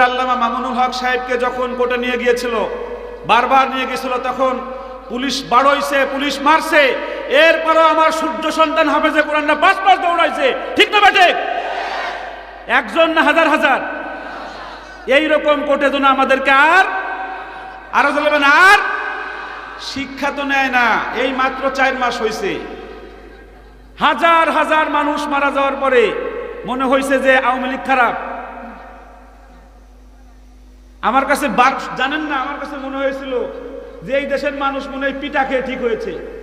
করে আল্লামা মামুনুল হক সাহেবকে যখন কোর্টে নিয়ে গিয়েছিল, বারবার নিয়ে গিয়েছিল, তখন পুলিশ বাড়ইছে, পুলিশ মারছে। এরপরও আমার সূর্য সন্তান হাফেজে কোরআনটা পাঁচ পাঁচ দৌড়াইছে। ঠিক না বেটে একজন না হাজার হাজার? এই রকম কোর্টে যেন আমাদেরকে আর? আরও চলবেন আর? শিক্ষা তো নেয় না, এই মাত্র চার মাস হয়েছে হাজার হাজার মানুষ মারা যাওয়ার পরে মনে হয়েছে যে আওয়ামী লীগ খারাপ। আমার কাছে বার- জানেন না, আমার কাছে মনে হয়েছিল যে এই দেশের মানুষ মনে হয় পিটা খেয়ে ঠিক হয়েছে।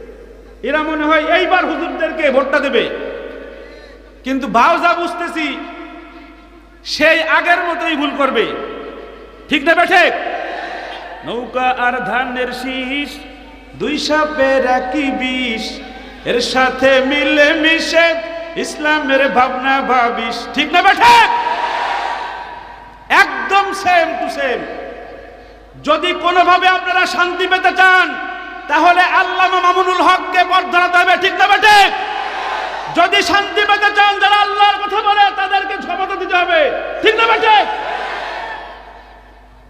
এরা মনে হয় এইবার হুজুরদেরকে ভোটটা দেবে। কিন্তু ভাও যা বুঝতেছি, সেই আগের মতোই ভুল করবে। ঠিক না বেঠে? নৌকা আর ধানের শীষ, দুই সাপের একই বিষ, এর সাথে মিলে মিশে ইসলামের ভাবনা ভাবিস। ঠিক না বেঠে? সেম টু সেম যদি কোনোভাবে আপনারা শান্তি পেতে চান, তাহলে আল্লামা মামুনুল হককে ধরাতে হবে ঠিক না বেঠে? যদি শান্তি পেতে চান, যারা আল্লাহর কথা বলে, তাদেরকে ক্ষমতা দিতে হবে, ঠিক না বেঠে?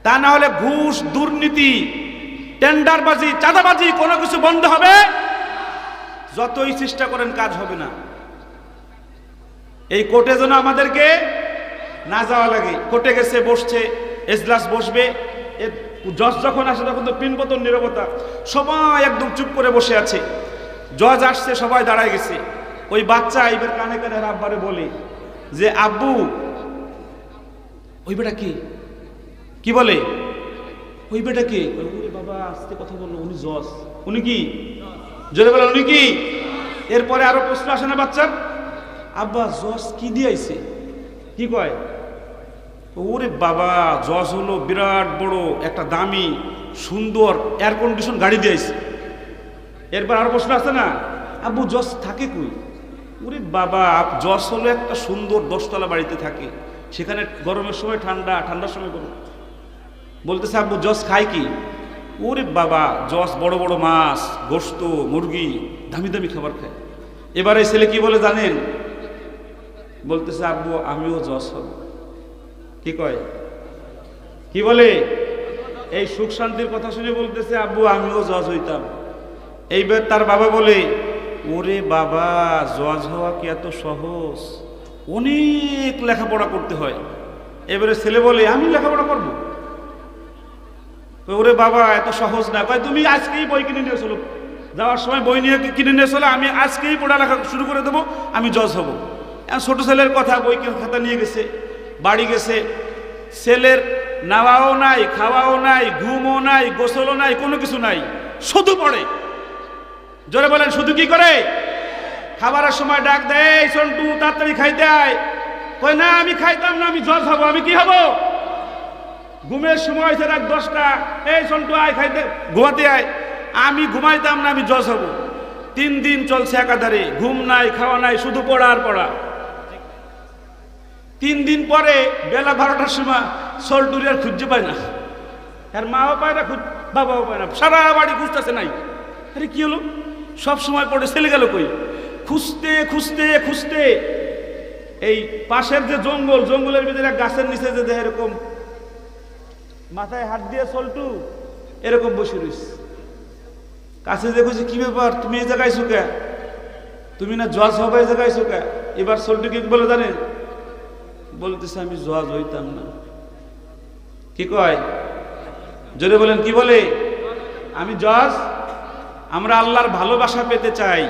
তা না হলে ঘুষ, দুর্নীতি, টেন্ডারবাজি, চাঁদাবাজি, কোনো কিছু বন্ধ হবে? যতই চেষ্টা করেন, কাজ হবে না। এই কোর্টে যেন আমাদেরকে না যাওয়া লাগে। কোর্টে গেছে, বসছে, এজলাস বসবে। জজ যখন আসে তখন তো পিনপতন, নিরবতা। সবাই একদম চুপ করে বসে আছে। জজ আসছে, সবাই দাঁড়ায় গেছে। ওই বাচ্চা এইবার কানে কানে আব্বারে বলে যে, আব্বু, ওই বেটা কি? কি বলে? ওই বেটা কে? ওরে বাবা, আসতে কথা বলল উনি জজ। উনি কি? জোরে বলেন, উনি কি? এরপরে আরও প্রশ্ন আসে না বাচ্চার? আব্বা, জজ কি দিয়েছে কি কয়? ওরে বাবা জজ হলো বিরাট বড় একটা দামি, সুন্দর এয়ার কন্ডিশন গাড়ি দিয়েছে এরপর আরও প্রশ্ন আছে না? আব্বু জজ থাকে কই? ওরে বাবা জজ হলো একটা সুন্দর দশতলা বাড়িতে থাকে। সেখানে গরমের সময় ঠান্ডা, ঠান্ডার সময় গরম। বলতেছে আব্বু, জস খায় কি? ওরে বাবা, জস বড় বড় মাছ, গোস্ত, মুরগি, দামি দামি খাবার খায়। এবারে ছেলে কি বলে জানেন? বলতেছে আব্বু, আমিও জস হব। কি কয়? কি বলে? এই সুখ শান্তির কথা শুনে বলতেছে, আব্বু, আমিও জজ হইতাম। এইবার তার বাবা বলে, ওরে বাবা, জজ হওয়া কি এত সহজ? অনেক লেখাপড়া করতে হয়। এবারে ছেলে বলে, আমি লেখাপড়া করব? ওরে বাবা, এত সহজ না। কয়, তুমি আজকেই বই কিনে নিয়ে চলো। যাওয়ার সময় বই নিয়ে কিনে নিয়ে চলো, আমি আজকেই পড়ালেখা শুরু করে দেবো, আমি জজ হব। ছোট ছেলের কথা বই খাতা নিয়ে গেছে। বাড়ি গেছে। ছেলের নাওয়াও নাই, খাওয়াও নাই, ঘুমও নাই, গোসলও নাই, কোনো কিছু নাই, শুধু পড়ে। জোরে বলেন, শুধু কি করে? খাবারের সময় ডাক দেয় "এই সন্টু, তাড়াতাড়ি খাইতে আয়। কয়, না, আমি খাইতাম না, আমি জজ হব আমি কি হব ঘুমের সময় হয়েছে রাত দশটা। এই সন্টু, আয়, খাইতে, ঘুমাতে আয়। আমি ঘুমাইতাম না, আমি জজ হব তিন দিন চলছে একাধারে, ঘুম নাই, খাওয়া নাই, শুধু পড়া আর পড়া। তিন দিন পরে বেলা বারোটার সময় সল্টুরি আর খুঁজে পায় না। আর মাও পায় না, খুঁজ বাবাও পায় না। সারা বাড়ি খুঁজতেছে নাই। আরে কি হলো? সব সময় পড়ে ছেলে গেল কই? খুঁজতে খুঁজতে খুঁজতে। এই পাশের যে জঙ্গল, জঙ্গলের ভিতরে গাছের নিচে যে দেয় এরকম মাথায় হাত দিয়ে সল্টু এরকম বসে রইস। কাছে দেখো যে কি ব্যাপার? তুমি এই জায়গায় শুকা তুমি না জজ হবে এই জায়গায় শুকা এবার সল্টু কি বলে জানেন? বলতেছে, আমি জজ হইতাম না। কি কয়? জোরে বলেন, কি বলে? আমি জজ আমরা আল্লাহর ভালোবাসা পেতে চাই।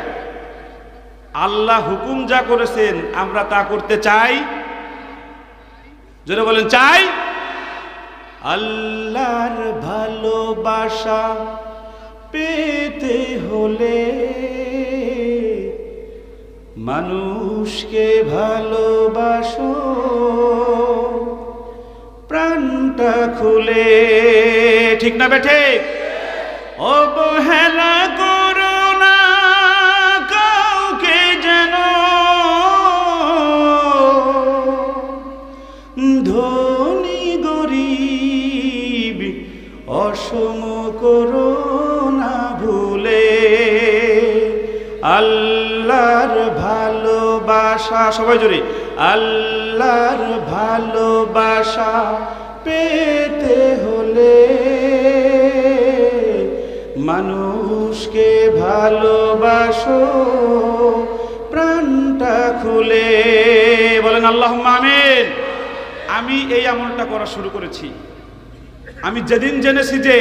আল্লাহ হুকুম যা করেছেন, আমরা তা করতে চাই। জোরে বলেন, চাই। আল্লাহর ভালোবাসা পেতে হলে মানুষকে ভালোবাসো। খুলে ঠিক না বেঠে অবহেলা করো না কাউকে যেন। ধনী, গরিব, অসম করো না ভুলে। আল্লাহর ভালোবাসা, সবাই জোরে। আল্লাহর ভালোবাসা পেতে হলে মানুষকে ভালোবাসো, প্রাণটা খুলে। বলেন আল্লাহ আমিন। আমি এই আমলটা করা শুরু করেছি। আমি যেদিন জেনেছি যে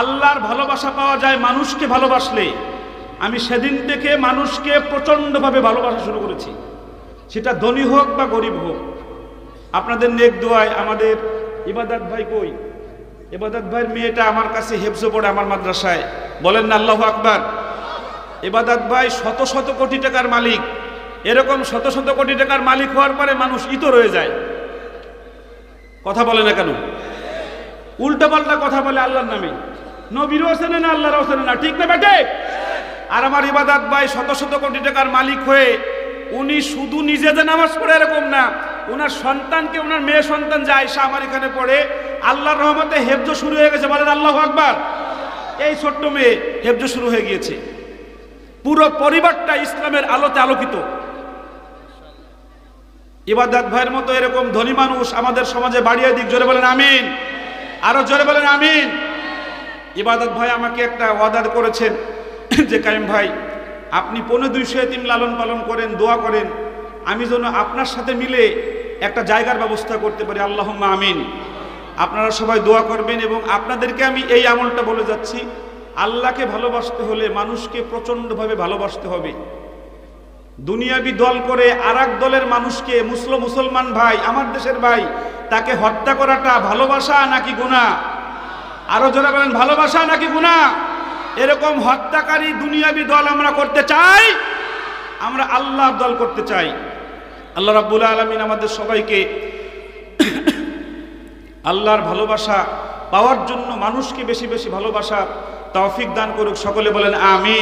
আল্লাহর ভালোবাসা পাওয়া যায় মানুষকে ভালোবাসলে, আমি সেদিন থেকে মানুষকে প্রচণ্ডভাবে ভালোবাসা শুরু করেছি। সেটা ধনী হোক বা গরিব হোক, আপনাদের নেক দোয়ায়, আমাদের ইবাদত ভাই কই? ইবাদত ভাইয়ের মেয়েটা আমার কাছে হেফজো পড়ে আমার মাদ্রাসায়। বলেন না, আল্লাহ আকবার। ইবাদত ভাই শত শত কোটি টাকার মালিক। এরকম শত শত কোটি টাকার মালিক হওয়ার পরে মানুষ ইতো রয়ে যায়। কথা বলে না কেন? উল্টাপাল্টা কথা বলে আল্লাহর নামে। নবীর হোসেনে না আল্লাহর হোসেনে না। ঠিক না বেটে? আর আমার ইবাদত ভাই শত শত কোটি টাকার মালিক হয়ে উনি শুধু নিজে যে নামাজ পড়ে এরকম না ওনার সন্তানকে ওনার মেয়ে সন্তান যায় সে আমার এখানে পড়ে, আল্লাহর রহমতে হেফজ শুরু হয়ে গেছে, বলেন আল্লাহ আকবার। এই ছোট্ট মেয়ে হেফজ শুরু হয়ে গিয়েছে। পুরো পরিবারটা ইসলামের আলোতে আলোকিত। ইবাদত ভাইয়ের মতো এরকম ধনী মানুষ আমাদের সমাজে বাড়িয়ে দিক, জোরে বলেন আমিন। আরও জোরে বলেন আমিন। ইবাদত ভাই আমাকে একটা ওয়াদার করেছেন যে, কাইম ভাই, আপনি পনেরো দুইশো এতিম লালন পালন করেন, দোয়া করেন আমি যেন আপনার সাথে মিলে একটা জায়গার ব্যবস্থা করতে পারি। আল্লাহ আমিন। আপনারা সবাই দোয়া করবেন এবং আপনাদেরকে আমি এই আমলটা বলে যাচ্ছি, আল্লাহকে ভালোবাসতে হলে মানুষকে প্রচণ্ডভাবে ভালোবাসতে হবে। দুনিয়াবি দল করে আর দলের মানুষকে, মুসলো মুসলমান ভাই, আমার দেশের ভাই, তাকে হত্যা করাটা ভালোবাসা নাকি গুণা আরও যারা বলেন, ভালোবাসা নাকি গুণা এরকম হত্যাকারী দুনিয়াবি দল আমরা করতে চাই। আমরা আল্লাহর দল করতে চাই। আল্লাহ রাব্বুল আলমিন আমাদের সবাইকে আল্লাহর ভালোবাসা পাওয়ার জন্য মানুষকে বেশি বেশি ভালোবাসা তৌফিক দান করুক। সকলে বলেন আমি